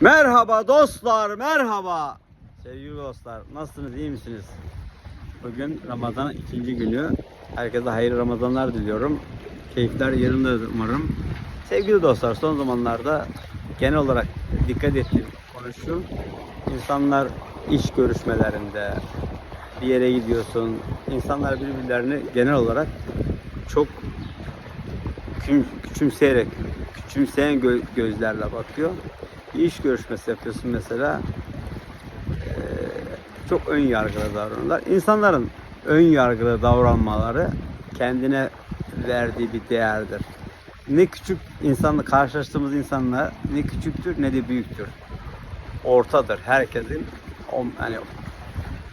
Merhaba dostlar, merhaba. Sevgili dostlar, nasılsınız, iyi misiniz? Bugün Ramazan'ın ikinci günü. Herkese hayırlı Ramazanlar diliyorum. Keyifler yerinde umarım. Sevgili dostlar, son zamanlarda genel olarak dikkat ettiğim konu şu. İnsanlar iş görüşmelerinde, bir yere gidiyorsun. İnsanlar birbirlerini genel olarak çok küçümseyerek, küçümseyen gö- gözlerle bakıyor. Bir iş görüşmesi yapıyorsun mesela. eee, çok ön yargılı davranıyorlar. İnsanların ön yargılı davranmaları kendine verdiği bir değerdir. Ne küçük insanla karşılaştığımız insanlar ne küçüktür ne de büyüktür. Ortadır. Herkesin on, hani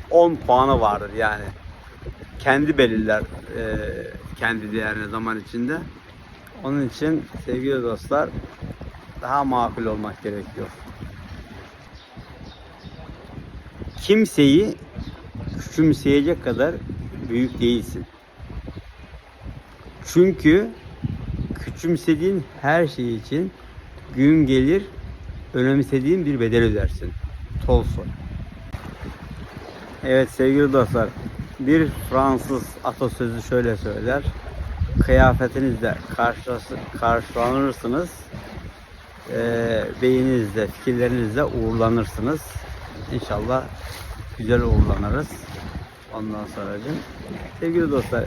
10 puanı vardır yani. Kendi belirler eee, kendi değerini zaman içinde. Onun için sevgili dostlar daha makul olmak gerekiyor. Kimseyi küçümseyecek kadar büyük değilsin. Çünkü küçümsediğin her şey için gün gelir önemsediğin bir bedel ödersin. Tolstoy. Evet sevgili dostlar, bir Fransız atasözü şöyle söyler. Kıyafetinizle karşılanırsınız, eee beyninizle, fikirlerinizle uğurlanırsınız. İnşallah güzel uğurlanırız. Ondan sonra sevgili dostlar,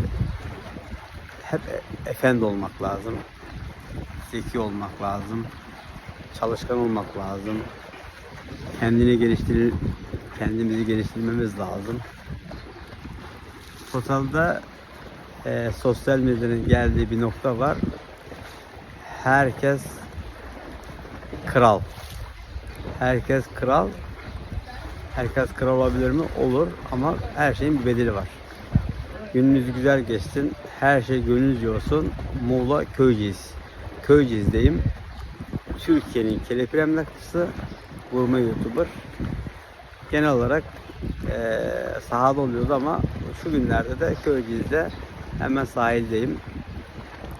hep e- efendi olmak lazım. Zeki olmak lazım. Çalışkan olmak lazım. Kendini geliştirir, kendimizi geliştirmemiz lazım. Totalde e, sosyal medyanın geldiği bir nokta var. Herkes kral. Herkes kral. Herkes kral olabilir mi? Olur ama her şeyin bir bedeli var. Gününüz güzel geçsin. Her şey gönlünüzce olsun. Muğla Köyceğiz. Köyceğiz'deyim. Türkiye'nin kelepir emlakçısı, vurma YouTuber. Genel olarak eee sahada oluyoruz ama şu günlerde de Köyceğiz'de hemen sahildeyim.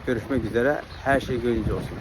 Görüşmek üzere. Her şey gönlünüzce olsun.